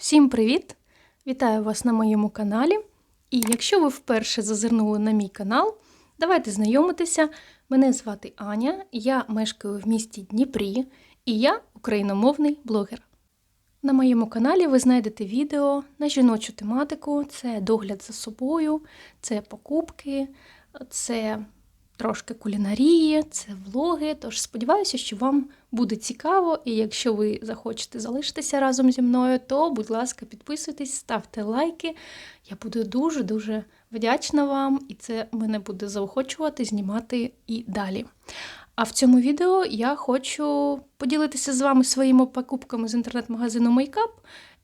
Всім привіт! Вітаю вас на моєму каналі. І якщо ви вперше зазирнули на мій канал, давайте знайомитися. Мене звати Аня, я мешкаю в місті Дніпрі, і я україномовний блогер. На моєму каналі ви знайдете відео на жіночу тематику: це догляд за собою, це покупки, це трошки кулінарії, це влоги. Тож сподіваюся, що вам буде цікаво, і якщо ви захочете залишитися разом зі мною, то, будь ласка, підписуйтесь, ставте лайки. Я буду дуже-дуже вдячна вам, і це мене буде заохочувати знімати і далі. А в цьому відео я хочу поділитися з вами своїми покупками з інтернет-магазину Makeup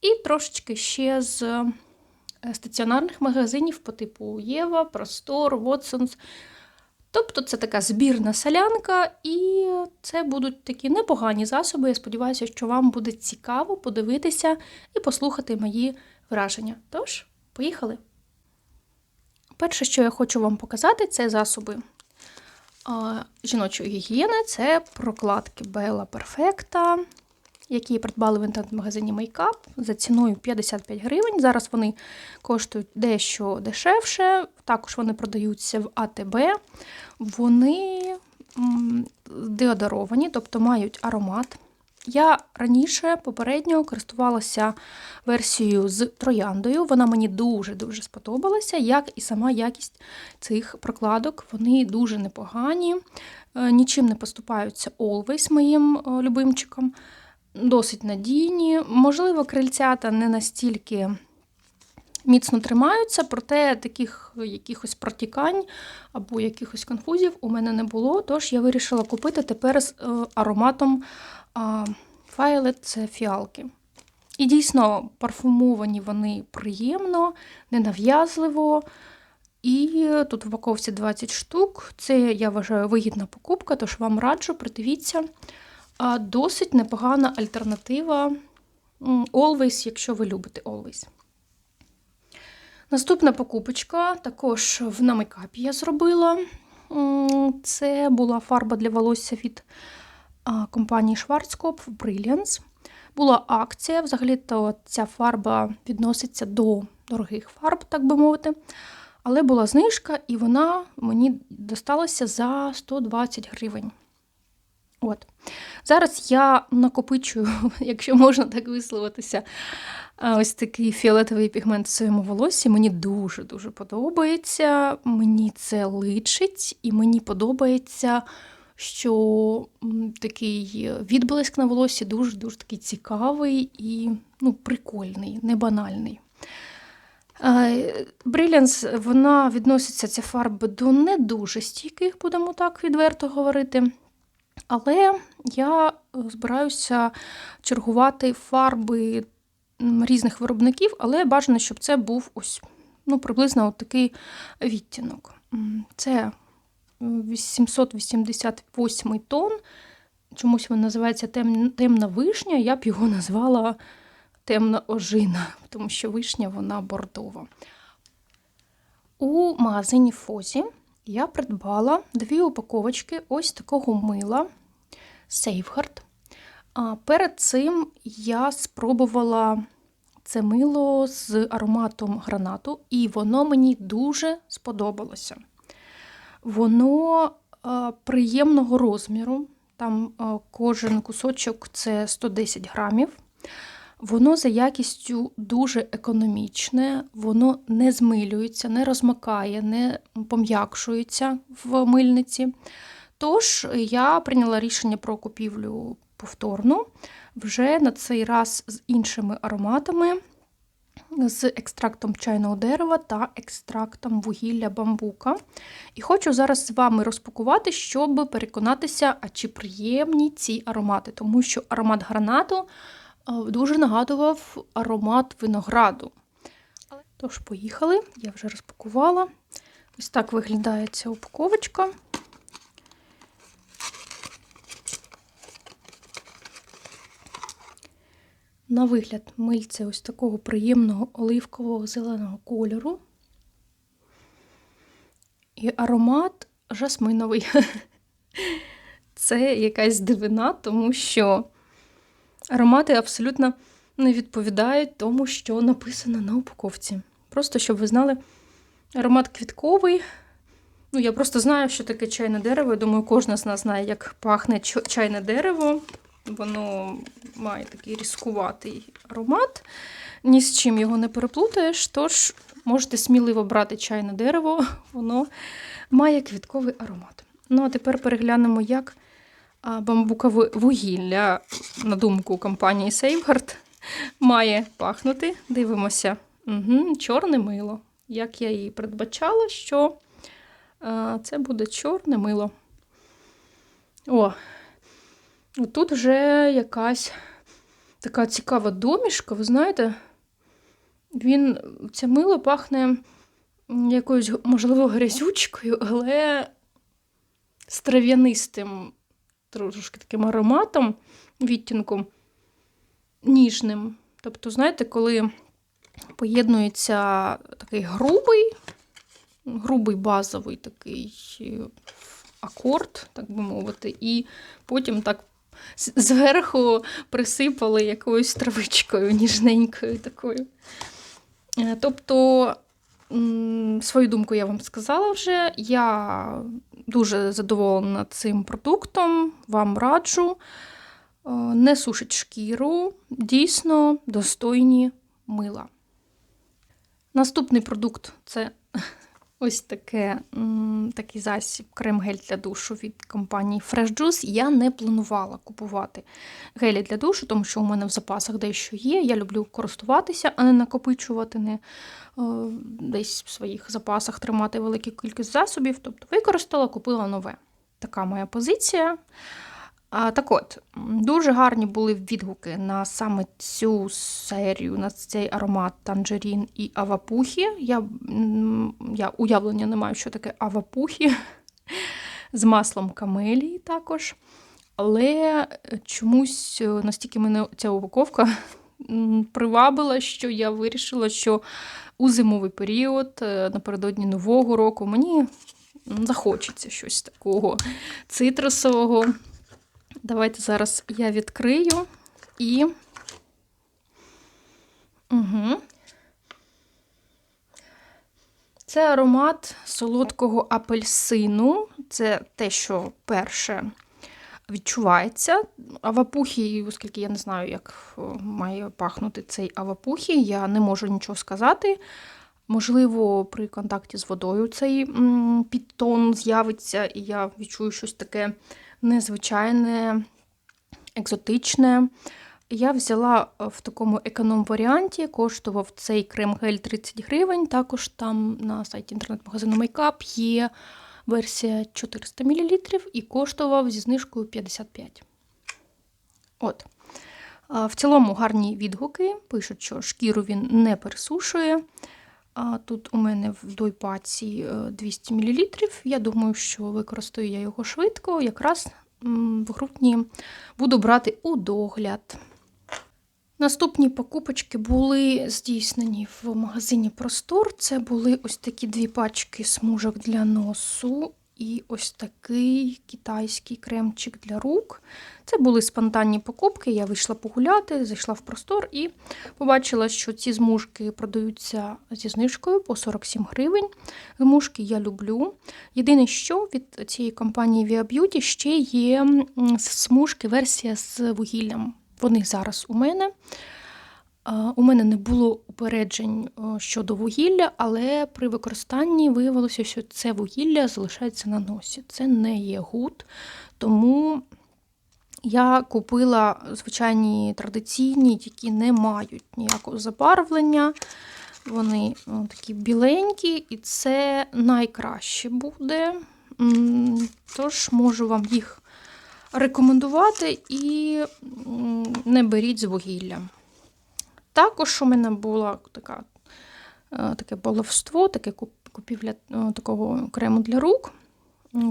і трошечки ще з е, стаціонарних магазинів по типу Єва, Простор, Watsons. Тобто це така збірна солянка, і це будуть такі непогані засоби. Я сподіваюся, що вам буде цікаво подивитися і послухати мої враження. Тож, поїхали! Перше, що я хочу вам показати, це засоби жіночої гігієни. Це прокладки Bella Perfecta, які придбали в інтернет-магазині Makeup за ціною 55 гривень. Зараз вони коштують дещо дешевше. Також вони продаються в АТБ. Вони деодоровані, тобто мають аромат. Я раніше попередньо користувалася версією з трояндою. Вона мені дуже-дуже сподобалася, як і сама якість цих прокладок. Вони дуже непогані, е, нічим не поступаються Always моїм е, любимчиком. Досить надійні. Можливо, крильцята не настільки міцно тримаються, проте таких якихось протікань або якихось конфузів у мене не було. Тож я вирішила купити тепер з е, ароматом Violet це фіалки. І дійсно парфумовані вони приємно, ненав'язливо. І тут в упаковці 20 штук. Це, я вважаю, вигідна покупка, тож вам раджу, придивіться. Досить непогана альтернатива Always, якщо ви любите Always. Наступна покупочка також в намейкапі я зробила. Це була фарба для волосся від компанії Schwarzkopf Brilliance. Була акція, взагалі-то ця фарба відноситься до дорогих фарб, так би мовити. Але була знижка, і вона мені досталася за 120 гривень. От. Зараз я накопичую, якщо можна так висловитися, ось такий фіолетовий пігмент в своєму волосі. Мені дуже-дуже подобається. Мені це личить, і мені подобається, що такий відблиск на волосі дуже-дуже такий цікавий і ну, прикольний, не банальний. Брилянс, вона відноситься ця фарба до не дуже стійких, будемо так відверто говорити. Але я збираюся чергувати фарби різних виробників, але бажано, щоб це був ось ну, приблизно от такий відтінок. Це 888 тон. Чомусь він називається темна вишня, я б його назвала темна ожина, тому що вишня вона бордова. У магазині Фозі я придбала дві упаковочки ось такого мила Safeguard. А перед цим я спробувала це мило з ароматом гранату, і воно мені дуже сподобалося. Воно приємного розміру, там кожен кусочок це 110 грамів. Воно за якістю дуже економічне, воно не змилюється, не розмакає, не пом'якшується в мильниці. Тож я прийняла рішення про купівлю повторну вже на цей раз з іншими ароматами, з екстрактом чайного дерева та екстрактом вугілля бамбука. І хочу зараз з вами розпакувати, щоб переконатися, а чи приємні ці аромати, тому що аромат гранату дуже нагадував аромат винограду. Тож, поїхали, я вже розпакувала. Ось так виглядає ця упаковочка. На вигляд мильце ось такого приємного оливкового зеленого кольору. І аромат жасминовий. Це якась дивина, тому що аромати абсолютно не відповідають тому, що написано на упаковці. Просто щоб ви знали, аромат квітковий. Ну, я просто знаю, що таке чайне дерево. Я думаю, кожен з нас знає, як пахне чайне дерево. Воно має такий різкуватий аромат. Ні з чим його не переплутаєш. Тож можете сміливо брати чайне дерево, воно має квітковий аромат. Ну, а тепер переглянемо, як бамбукове вугілля, на думку компанії Safeguard, має пахнути. Дивимося. Угу, чорне мило. Як я і передбачала, що це буде чорне мило. О, тут вже якась така цікава домішка, ви знаєте, він, це мило пахне якоюсь, можливо, грязючкою, але з трав'янистим трошки таким ароматом, відтінком ніжним. Тобто, знаєте, коли поєднується такий грубий, грубий базовий такий е, акорд, так би мовити, і потім так зверху присипали якоюсь травичкою ніжненькою такою. Е, Тобто, свою думку я вам сказала вже. Я дуже задоволена цим продуктом, вам раджу. Е, Не сушить шкіру, дійсно достойні мила. Наступний продукт це ось таке, такий засіб крем-гель для душу від компанії Fresh Juice. Я не планувала купувати гелі для душу, тому що у мене в запасах дещо є. Я люблю користуватися, а не накопичувати, не е, десь в своїх запасах тримати велику кількість засобів. Тобто використала, купила нове. Така моя позиція. Так от, дуже гарні були відгуки на саме цю серію, на цей аромат танжерін і авапухі. Я, я уявлення не маю, що таке авапухі з маслом камелії також. Але чомусь е, настільки мене ця упаковка привабила, що я вирішила, що у зимовий період, е, напередодні Нового року, мені захочеться щось такого цитрусового. Давайте зараз я відкрию і. Угу. Це аромат солодкого апельсину. Це те, що перше відчувається. Авапухі, оскільки я не знаю, як має пахнути цей авапухі, я не можу нічого сказати. Можливо, при контакті з водою цей підтон з'явиться, і я відчую щось таке незвичайне, екзотичне. Я взяла в такому економ-варіанті, коштував цей крем-гель 30 гривень. Також там на сайті інтернет-магазину Makeup є версія 400 мл і коштував зі знижкою 55. От. В цілому гарні відгуки. Пишуть, що шкіру він не пересушує. А Тут у мене в дойпаці е, 200 мл. Я думаю, що використаю я його швидко. Якраз в грудні буду брати у догляд. Наступні покупочки були здійснені в магазині Простор. Це були ось такі дві пачки смужок для носу і ось такий китайський кремчик для рук. Це були спонтанні покупки. Я вийшла погуляти, зайшла в простор і побачила, що ці змушки продаються зі знижкою по 47 гривень. Змушки я люблю. Єдине, що від цієї компанії Via Beauty ще є смужки версія з вугіллям. Вони зараз у мене. У мене не було упереджень щодо вугілля, але при використанні виявилося, що це вугілля залишається на носі. Це не є гуд, тому я купила звичайні традиційні, які не мають ніякого забарвлення. Вони такі біленькі, і це найкраще буде. Тож можу вам їх рекомендувати і не беріть з вугіллям. Також у мене була така, е, таке баловство, таке купівля е, такого крему для рук.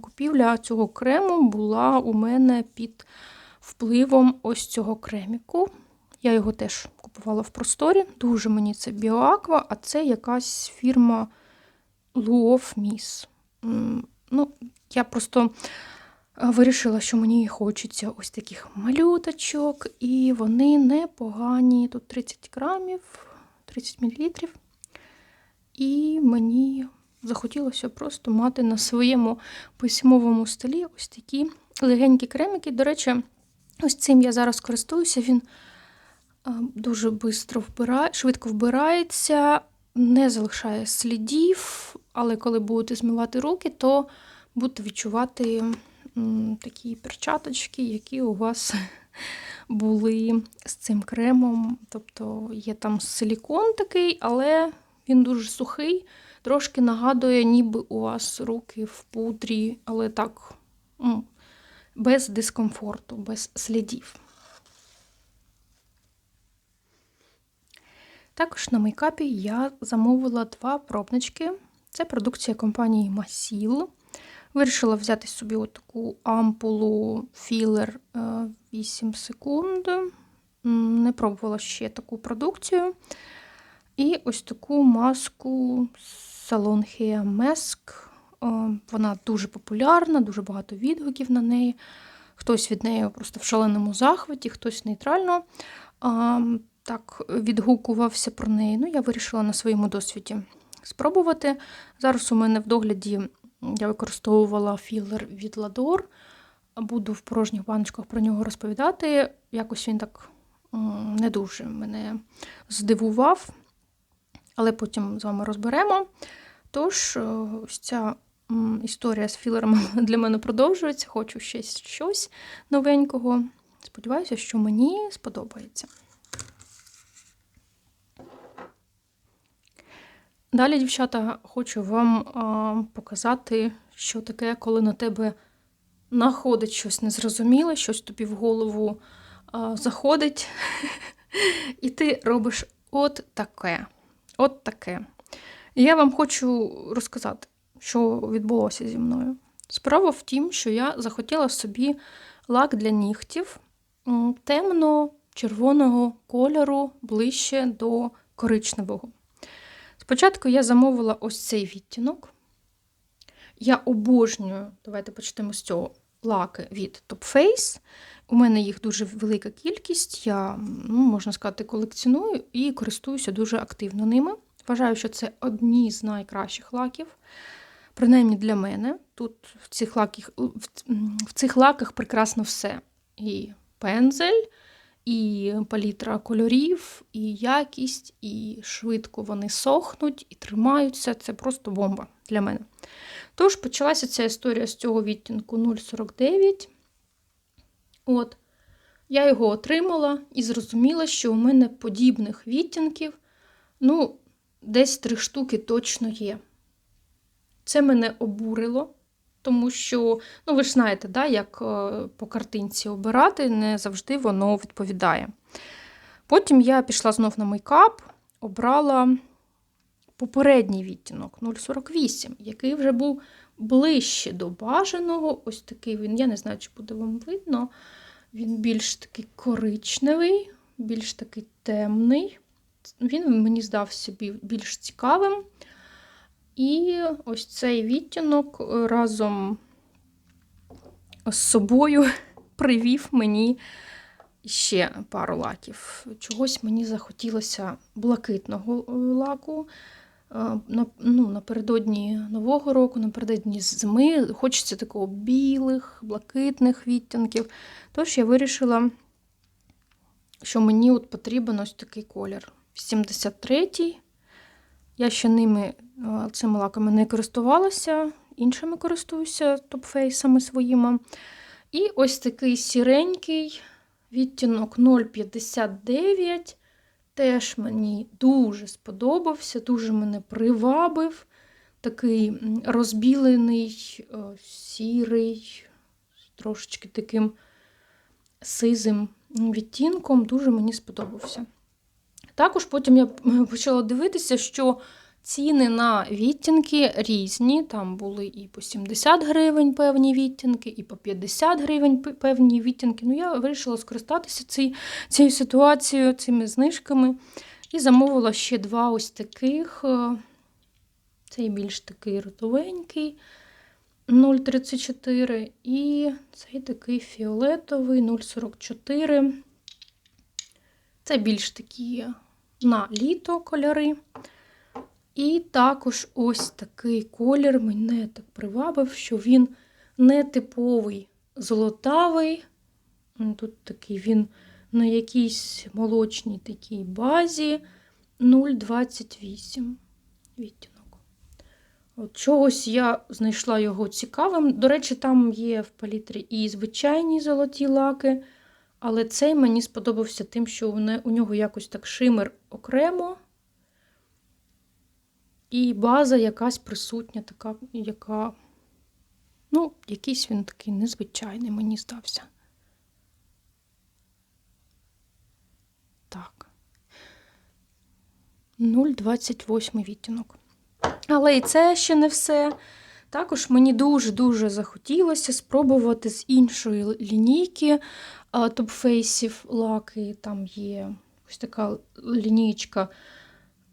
Купівля цього крему була у мене під впливом ось цього креміку. Я його теж купувала в просторі. Дуже мені це Біоаква, а це якась фірма Miss. Ну, я просто Вирішила, що мені хочеться ось таких малюточок, і вони непогані. Тут 30 грамів, 30 мл. І мені захотілося просто мати на своєму письмовому столі ось такі легенькі кремики. До речі, ось цим я зараз користуюся. Він дуже бистро вбирає, швидко вбирається, не залишає слідів, але коли будете змивати руки, то будете відчувати такі перчаточки, які у вас були з цим кремом. Тобто є там силікон такий, але він дуже сухий, трошки нагадує, ніби у вас руки в пудрі, але так м, без дискомфорту, без слідів. Також на мейкапі я замовила два пробнички. Це продукція компанії Масіл. Вирішила взяти собі таку ампулу філер 8 секунд. Не пробувала ще таку продукцію. І ось таку маску Salon Hair Mask. Е, Вона дуже популярна, дуже багато відгуків на неї. Хтось від неї просто в шаленому захваті, хтось нейтрально так відгукувався про неї. Ну, я вирішила на своєму досвіді спробувати. Зараз у мене в догляді я використовувала філер від Lador. Буду в порожніх баночках про нього розповідати. Якось він так не дуже мене здивував, але потім з вами розберемо. Тож, е, ось ця історія з філерами для мене продовжується. Хочу ще щось новенького. Сподіваюся, що мені сподобається. Далі, дівчата, хочу вам а, показати, що таке, коли на тебе находить щось незрозуміле, щось тобі в голову а, заходить, і ти робиш от таке. От таке. І я вам хочу розказати, що відбулося зі мною. Справа в тім, що я захотіла собі лак для нігтів темно-червоного кольору ближче до коричневого. Спочатку я замовила ось цей відтінок. Я обожнюю, давайте почнемо з цього лаки від Top Face. У мене їх дуже велика кількість, я, ну, можна сказати, колекціоную і користуюся дуже активно ними. Вважаю, що це одні з найкращих лаків, принаймні для мене. Тут в цих лаках, в цих лаках прекрасно все. І пензель, і палітра кольорів, і якість, і швидко вони сохнуть і тримаються. Це просто бомба для мене. Тож почалася ця історія з цього відтінку 049. От, Я його отримала і зрозуміла, що у мене подібних відтінків, ну, десь три штуки точно є. Це мене обурило. Тому що, ну ви ж знаєте, да, як е, по картинці обирати, не завжди воно відповідає. Потім я пішла знов на мейкап, обрала попередній відтінок 048, який вже був ближче до бажаного. Ось такий він, я не знаю, чи буде вам видно. Він більш такий коричневий, більш такий темний. Він мені здався більш цікавим. І ось цей відтінок разом з собою привів мені ще пару лаків. Чогось мені захотілося блакитного лаку. Ну, Напередодні Нового року, напередодні зими, хочеться такого білих, блакитних відтінків. Тож я вирішила, що мені от потрібен ось такий колір. 73-й. Я ще ними цими лаками не користувалася, іншими користуюся топфейсами своїми. І ось такий сіренький відтінок 0,59. Теж мені дуже сподобався, дуже мене привабив. Такий розбілений, сірий, трошечки таким сизим відтінком, дуже мені сподобався. Також потім я почала дивитися, що ціни на відтінки різні. Там були і по 70 гривень певні відтінки, і по 50 гривень певні відтінки. Ну, я вирішила скористатися цій, цією ситуацією, цими знижками. І замовила ще два ось таких. Цей більш такий ротовенький. 0,34 і цей такий фіолетовий 0,44. Це більш такі на літо кольори. І також ось такий колір мене так привабив, що він не типовий золотавий. Тут такий він на якійсь молочній такій базі 0,28 відтінок. От чогось я знайшла його цікавим. До речі, там є в палітрі і звичайні золоті лаки, але цей мені сподобався тим, що у нього якось так шимер окремо. І база якась присутня, така, яка. Ну, якийсь він такий незвичайний, мені здався. Так. 0,28 відтінок. Але і це ще не все. Також мені дуже-дуже захотілося спробувати з іншої лінійки а, топфейсів лаки. Там є ось така лінійка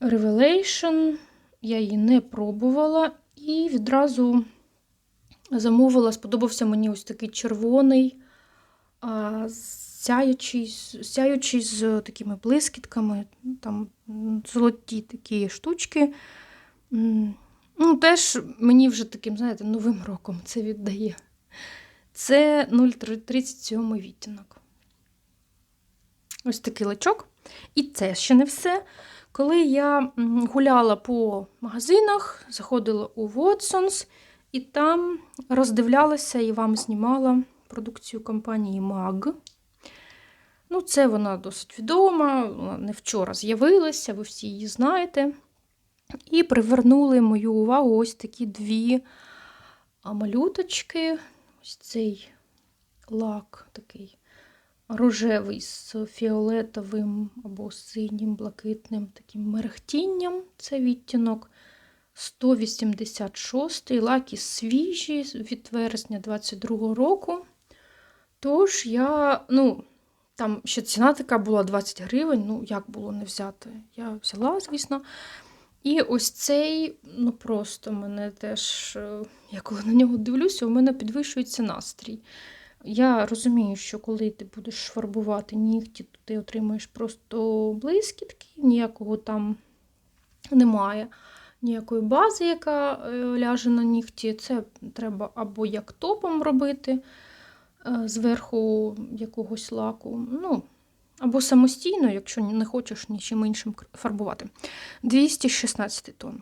Revelation. Я її не пробувала і відразу замовила. Сподобався мені ось такий червоний, сяючий, сяючий з такими блискітками, там золоті такі штучки. Ну, теж мені вже таким, знаєте, новим роком це віддає. Це 0,37 відтінок. Ось такий лачок. І це ще не все. Коли я гуляла по магазинах, заходила у Watsons, і там роздивлялася і вам знімала продукцію компанії MAG. Ну, це вона досить відома, вона не вчора з'явилася, ви всі її знаєте. І привернули мою увагу ось такі дві малюточки. Ось цей лак такий рожевий з фіолетовим або синім, блакитним таким мерехтінням. Це відтінок 186 лаки свіжі від вересня 22 року. Тож я, ну, там ще ціна така була 20 гривень, ну як було не взяти? Я взяла, звісно. І ось цей, ну просто мене теж, е, я коли на нього дивлюся, у мене підвищується настрій. Я розумію, що коли ти будеш фарбувати нігті, то ти отримаєш просто блискітки, ніякого там немає, ніякої бази, яка е, ляже на нігті. Це треба або як топом робити е, зверху якогось лаку. Ну, або самостійно, якщо не хочеш нічим іншим фарбувати. 216 тонн.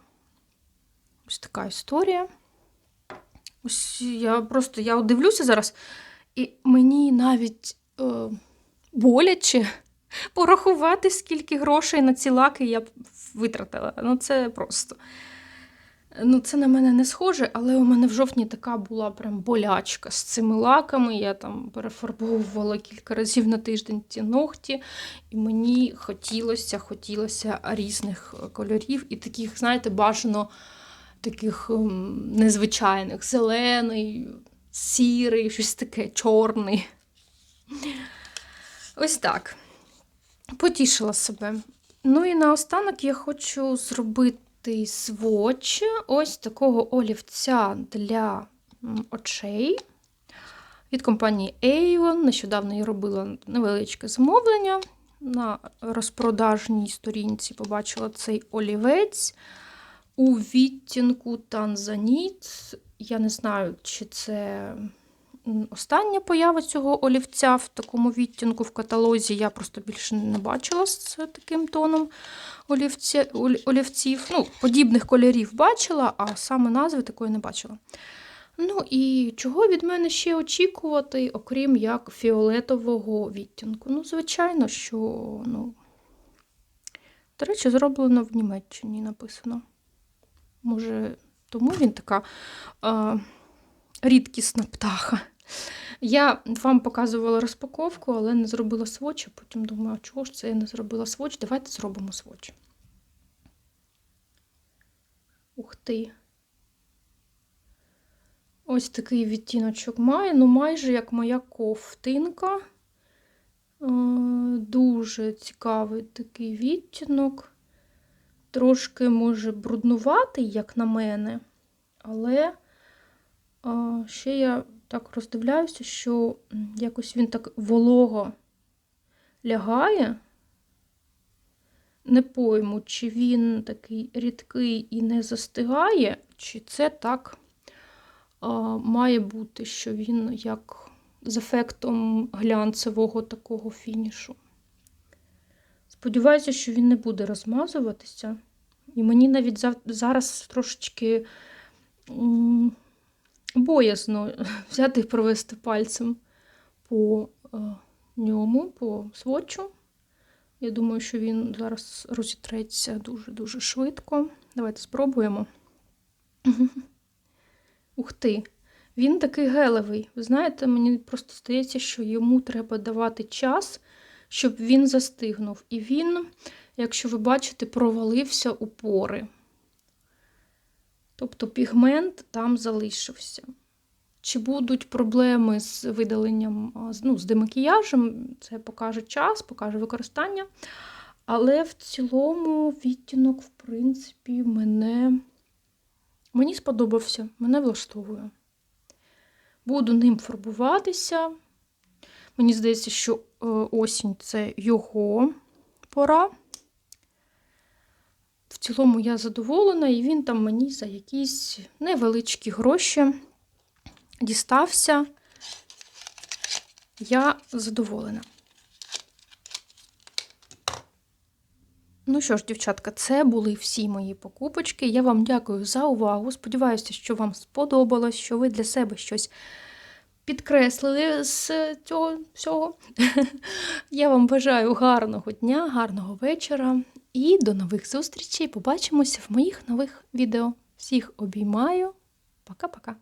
Ось така історія. Ось я просто я дивлюся зараз, і мені навіть е, боляче порахувати, скільки грошей на ці лаки я витратила. Ну, це просто. Ну, це на мене не схоже, але у мене в жовтні така була прям болячка з цими лаками. Я там перефарбовувала кілька разів на тиждень ці ногті, і мені хотілося, хотілося різних кольорів і таких, знаєте, бажано таких ем, незвичайних: зелений, сірий, щось таке, чорний. Ось так. Потішила себе. Ну і наостанок я хочу зробити сводч ось такого олівця для очей від компанії Avon. Нещодавно я робила невеличке замовлення. На розпродажній сторінці побачила цей олівець у відтінку Танзаніт. Я не знаю, чи це остання поява цього олівця в такому відтінку в каталозі. Я просто більше не бачила з таким тоном олівця, оль- олівців. Ну, подібних кольорів бачила, а саме назви такої не бачила. Ну і чого від мене ще очікувати, окрім як фіолетового відтінку? Ну, звичайно, що, ну, до речі, зроблено в Німеччині написано. Може, тому він така е, рідкісна птаха. Я вам показувала розпаковку, але не зробила сводч, а потім думаю, чого ж це я не зробила сводч? Давайте зробимо сводч. Ух ти. Ось такий відтіночок має, ну майже як моя ковтинка. Е, Дуже цікавий такий відтінок. Трошки, може, бруднуватий, як на мене, але А, ще я так роздивляюся, що якось він так волого лягає. Не пойму, чи він такий рідкий і не застигає, чи це так а, має бути, що він як з ефектом глянцевого такого фінішу. Сподіваюся, що він не буде розмазуватися. І мені навіть зараз трошечки боязно взяти і провести пальцем по е, ньому, по сводчу. Я думаю, що він зараз розітреться дуже-дуже швидко. Давайте спробуємо. Ух ти! Він такий гелевий. Ви знаєте, мені просто здається, що йому треба давати час, щоб він застигнув. І він, якщо ви бачите, провалився у пори. Тобто пігмент там залишився. Чи будуть проблеми з видаленням, ну, з демакіяжем, це покаже час, покаже використання. Але в цілому відтінок, в принципі, мене мені сподобався, мене влаштовує. Буду ним фарбуватися. Мені здається, що е, осінь це його пора. В цілому я задоволена, і він там мені за якісь невеличкі гроші дістався. Я задоволена. Ну що ж, дівчатка, це були всі мої покупочки. Я вам дякую за увагу. Сподіваюся, що вам сподобалось, що ви для себе щось підкреслили з цього всього. Я вам бажаю гарного дня, гарного вечора і до нових зустрічей. Побачимося в моїх нових відео. Всіх обіймаю. Пока-пока.